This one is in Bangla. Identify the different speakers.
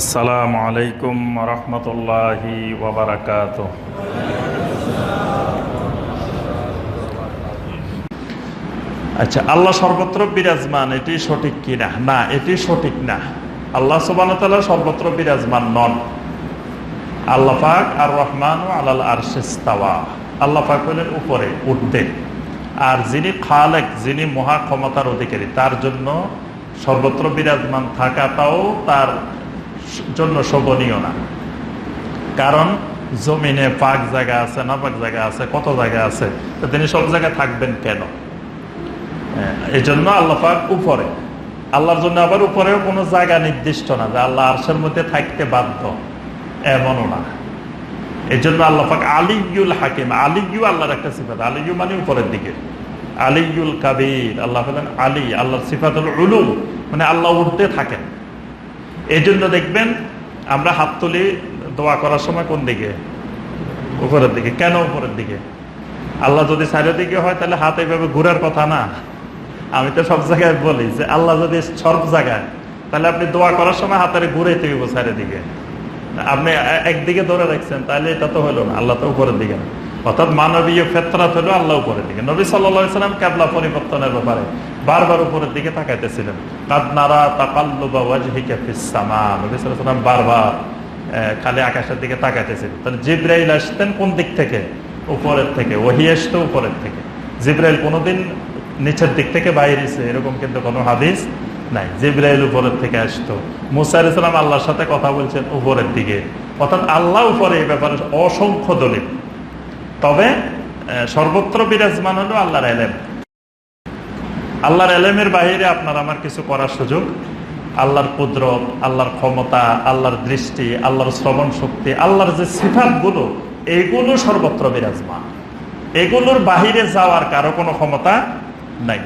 Speaker 1: আসসালামু আলাইকুম রহমতুল্লাহি ওবরাকাত আচ্ছা আল্লাহ সর্বত্র বিরাজমান এটি সঠিক কিনা? না এটি সঠিক না। আল্লাহ সুবান সর্বত্র বিরাজমান নন। আল্লাহ পাক আর রহমান আল্লাহ আর শেস্তাওয়া আল্লাহ পাক হলেন উপরে উঠতে আর যিনি খালেক, যিনি মহা ক্ষমতার অধিকারী, তার জন্য সর্বত্র বিরাজমান থাকাটাও তার জন্য শোভনীয় না। কারণ জমিনে পাক জায়গা আছে না পাক জায়গা আছে কত জায়গা আছে তিনি সব জায়গায় থাকবেন কেন? হ্যাঁ, এই জন্য আল্লাহ পাক উপরে। আল্লাহর জন্য আবার উপরেও কোনো জায়গা নির্দিষ্ট না যে আল্লাহ আরশের মধ্যে থাকতে বাধ্য। এমনও না। এই জন্য আল্লাহ পাক আলিউল হাকিম আলিউ আল্লাহর একটা সিফাত। আলিউ মানে উপরের দিকে। আলিউল কাবির আল্লাহ আলী আল্লাহর সিফাতুল উলু মানে আল্লাহ উঠতে থাকেন। এই জন্য দেখবেন আমরা হাত তুলি দোয়া করার সময় কোন দিকে? উপরের দিকে। কেন উপরের দিকে? আল্লাহ যদি চারির দিকে হয়, তাহলে হাত এইভাবে ঘুরার কথা না। আমি তো সব জায়গায় বলি যে আল্লাহ যদি সব জায়গায়, তাহলে আপনি দোয়া করার সময় হাতের ঘুরাইতে হইব চারিদিকে। আপনি একদিকে ধরে রাখছেন, তাহলে এটা তো হলো না। আল্লাহ তো উপরের দিকে না। অর্থাৎ মানবীয় ফেতরাত হলো আল্লাহ উপরের দিকে। নবী সাল্লাম কেবলা পরিবর্তনের ব্যাপারে বারবার উপরের দিকে তাকাইতেছিলেন। কাদনারা তাকাল্লুবা ওয়াজহিকা ফিস সামা। নবী বারবার খালি আকাশের দিকে তাকাইতেছিলেন। তাহলে জিব্রাইল আসতেন কোন দিক থেকে? উপরের থেকে। ওহি আসতো উপরের থেকে। জিব্রাইল কোনোদিন নিচের দিক থেকে বাইরেছে এরকম কিন্তু কোনো হাদিস নাই। জিব্রাইল উপরের থেকে আসতো। মুসা ইসলাম আল্লাহর সাথে কথা বলছেন উপরের দিকে। অর্থাৎ আল্লাহ উপরে এই ব্যাপারে অসংখ্য দলিল। তবে সর্বত্র বিরাজমান হলো আল্লাহর এলেম। আল্লাহর এলেমের বাহিরে আপনার আমার কিছু করার সুযোগ। আল্লাহর কুদরত, আল্লাহর ক্ষমতা, আল্লাহর দৃষ্টি, আল্লাহর শ্রবণ শক্তি, আল্লাহর যে সিফাতগুলো এইগুলো সর্বত্র বিরাজমান। এগুলোর বাহিরে যাওয়ার কারও কোনো ক্ষমতা নাই।